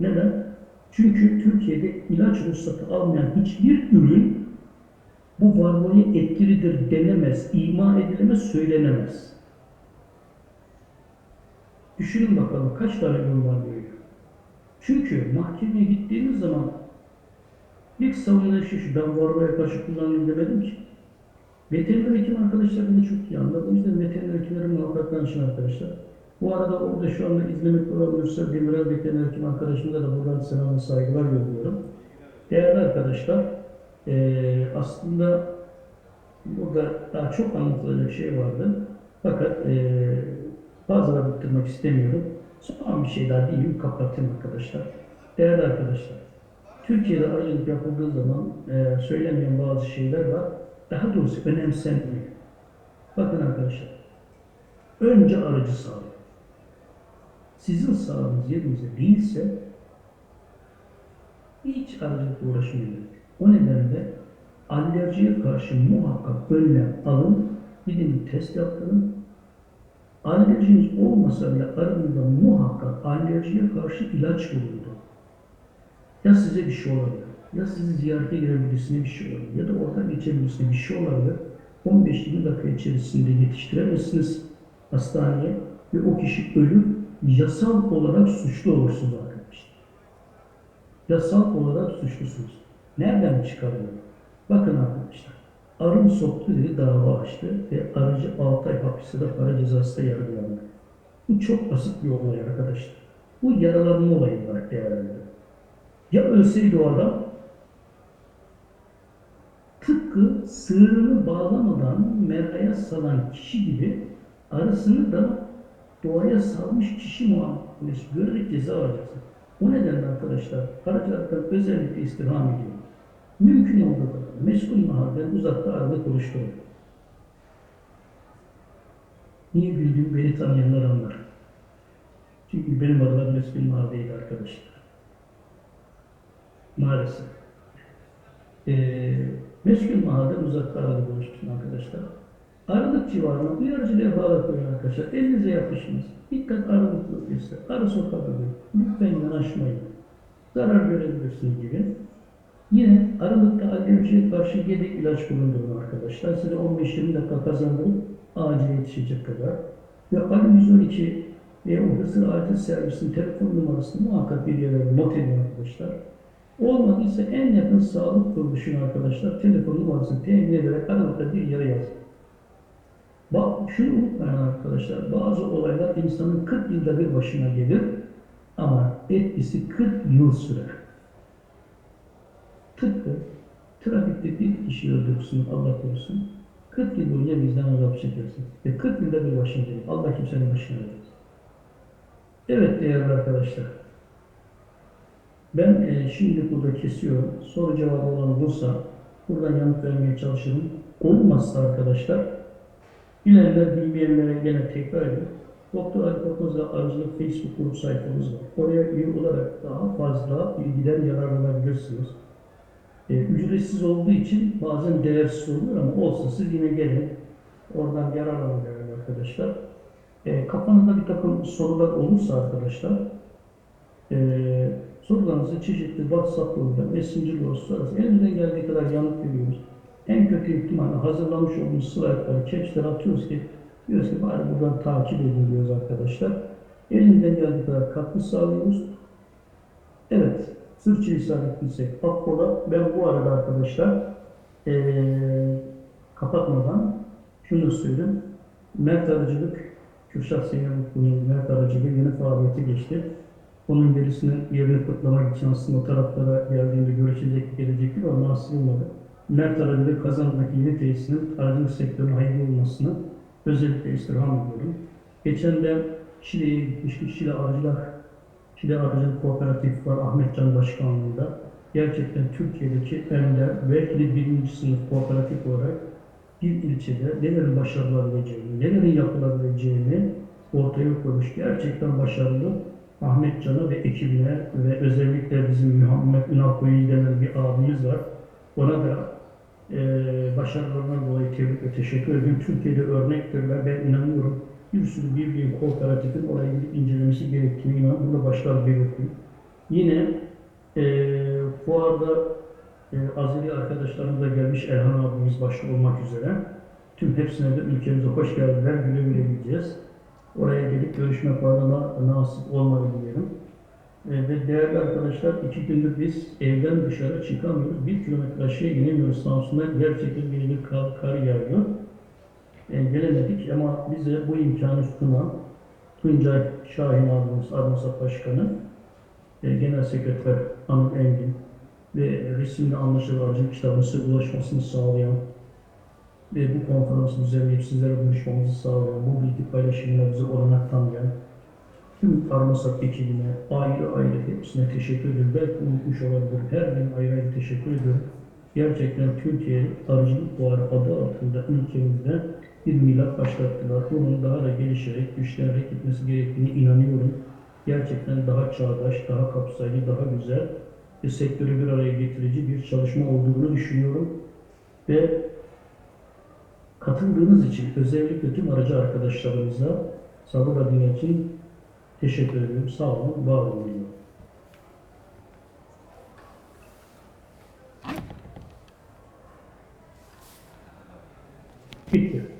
Neden? Çünkü Türkiye'de ilaç ruhsatı almayan hiçbir ürün bu varlığı etkilidir denemez, ima edilemez, söylenemez. Düşünün bakalım kaç tane ürün var böyle. Çünkü mahkemeye gittiğiniz zaman ilk savunan şey şu, ben varlığa karşı kullanayım demedim ki. Veteriner hekim arkadaşlar beni çok iyi anladı. O yüzden veteriner hekimlerin muhakkak arkadaşlar. Bu arada orada şu anda izlemekte olan Mürsel Demirel veteriner hekim arkadaşımıza da buradan selam ve saygılar yolluyorum. Değerli arkadaşlar, eee, aslında burada daha çok anlatılacak şey vardı. Fakat eee fazla bitirmek istemiyorum. Son bir şey daha diyeyim, kapatayım arkadaşlar. Değerli arkadaşlar, Türkiye'de aracılık yapıldığı zaman eee söylemeyen bazı şeyler var. Daha doğrusu önemsenmiyor. Bakın arkadaşlar, önce aracı sağlık. Sizin sağlığınız yerinize değilse hiç aracılıkla uğraşmayın. O nedenle alerjiye karşı muhakkak önlem alın, gidin test yaptırın. Alerjiniz olmasa bile aranızda muhakkak alerjiye karşı ilaç bulundu. Ya size bir şey olabilir, ya sizi ziyarete gelen birisine bir şey olabilir, ya da oradan geçen bir şey olabilir. 15-20 dakika içerisinde yetiştiremezsiniz hastaneye ve o kişi ölür, yasal olarak suçlu olursunuz arkadaşlar. Yasal olarak suçlusunuz. Nereden çıkarıyor? Bakın arkadaşlar. Arım soktu dedi dava açtı ve aracı 6 ay hapiste de para cezası da yargılandı. Bu çok basit bir olay arkadaşlar. Bu yaralanma olayı olarak değerlendiriyor. Ya ölseydi o adam tıpkı sığırını bağlamadan meraya salan kişi gibi arısını da doğaya salmış kişi muamelesi görerek ceza alacaksın. O nedenle arkadaşlar aracılardan özellikle istirham ediyorum. Mümkün olduğu kadar meşgul mahalden uzakta aralık oluşturun. Niye güldüğümü beni tanıyanlar anlar. Çünkü benim aralar meşgul mahalleydi arkadaşlar. Maalesef. Ee, meşgul mahalden uzakta aralık oluşturun arkadaşlar. Aralık civarına uyarıcı levhalar koyun arkadaşlar. Elinize yapışmaz. Dikkat aralık bölgesi. Arı sokabilir. Lütfen yanaşmayın. Zarar görebilirsiniz gibi. Yine aralıkta alerjiye karşı yedek ilaç bulundurun arkadaşlar. Size 15-20 dakika kazandırıp acil yetişecek kadar. Ve Ali 112 ve o Hızır Acil Servisin telefon numarasını muhakkak bir yere not edin arkadaşlar. Olmadıysa en yakın sağlık kuruluşuna arkadaşlar telefon numarasını temin ederek aralıkta bir yere yazın. Bak şunu unutmayın arkadaşlar. Bazı olaylar insanın 40 yılda bir başına gelir ama etkisi 40 yıl sürer. Tıpkı trafikte bir kişi öldürürsün, Allah korusun. 40 yıl boyunca bizden azap çekersin. Ve 40 yılda bir başına gelir. Allah kimsenin başına gelmez. Evet değerli arkadaşlar. Ben e, şimdi burada kesiyorum. Soru cevabı olan olursa buradan yanıt vermeye çalışırım. Olmazsa arkadaşlar bilenler bilmeyenlere gene tekrar edin. Doktor Ali Korkmaz'la Arıcılık Facebook grup sayfamız var. Oraya üye olarak daha fazla bilgiden yararlanabilirsiniz. E, ücretsiz olduğu için bazen değersiz oluyor ama olsa siz yine gelin. Oradan değerli arkadaşlar. E, kafanızda bir takım sorular olursa arkadaşlar e, sorularınızı çeşitli WhatsApp yoluyla, Messenger yoluyla elimizden geldiği kadar yanıt veriyoruz. En kötü ihtimalle hazırlamış olduğumuz slaytları, caps'leri atıyoruz ki diyoruz ki bari buradan takip edin diyoruz arkadaşlar. Elimizden geldiği kadar katkı sağlıyoruz. Evet, sırçılisan ettiysek affola. Ben bu arada arkadaşlar eee kapatmadan şunu söyleyeyim. Mert Arıcılık, Kürşat Zeynep Mutlu'nun Mert Arıcılığı yeni faaliyete geçti. Onun gerisini yerini kutlamak için aslında taraflara geldiğinde görüşecek, gelecektir ama nasıl olmadı. Mert Arıcılık kazandaki yeni tesisinin aracılık sektörüne hayırlı olmasını özellikle istirham ediyorum. Geçen de Şile'ye gitmiştik. Şile Arıcılar Şile Arıcılık Kooperatif var Ahmet Can Başkanlığı'nda. Gerçekten Türkiye'deki ender, belki de birinci sınıf kooperatif olarak bir ilçede nelerin başarılabileceğini, nelerin yapılabileceğini ortaya koymuş. Gerçekten başarılı. Ahmet Can'a ve ekibine ve özellikle bizim Muhammed Ünal Koyun bir abimiz var. Ona da e, başarılarından dolayı tebrik ve teşekkür ediyorum. Türkiye'de örnektirler. Ben inanıyorum bir sürü birliğin kooperatifin orayı gidip incelemesi gerektiğine inanıyorum. Burada başlar belirteyim. Yine e, fuarda e, Azeri arkadaşlarımız da gelmiş Erhan abimiz başta olmak üzere. Tüm hepsine de ülkemize hoş geldiler. Güle güle diyeceğiz. Oraya gelip görüşme adına nasip olmadı diyelim. E, ve değerli arkadaşlar iki gündür biz evden dışarı çıkamıyoruz. Bir kilometre aşağıya inemiyoruz Samsun'da. Gerçekten bir kar, kar yağıyor. E, gelemedik ama bize bu imkanı sunan Tuncay Şahin abimiz, Armasat Başkanı, e, Genel Sekreter Anıl Engin ve resimli anlaşılı aracılık kitabımıza ulaşmasını sağlayan ve bu konferans düzenleyip sizlere buluşmamızı sağlayan, bu bilgi paylaşımına bize olanak tanıyan tüm Armasat ekibine ayrı ayrı hepsine teşekkür ediyorum. Belki unutmuş olabilirim. Her birine ayrı ayrı teşekkür ediyorum. Gerçekten Türkiye Arıcılık Fuarı adı altında ülkemizde bir milat başlattılar. Bunun daha da gelişerek, güçlenerek gitmesi gerektiğine inanıyorum. Gerçekten daha çağdaş, daha kapsayıcı, daha güzel ve sektörü bir araya getirici bir çalışma olduğunu düşünüyorum. Ve katıldığınız için özellikle tüm aracı arkadaşlarımıza sabırla dinleyen için teşekkür ederim. Sağ olun, var olun. Bitti.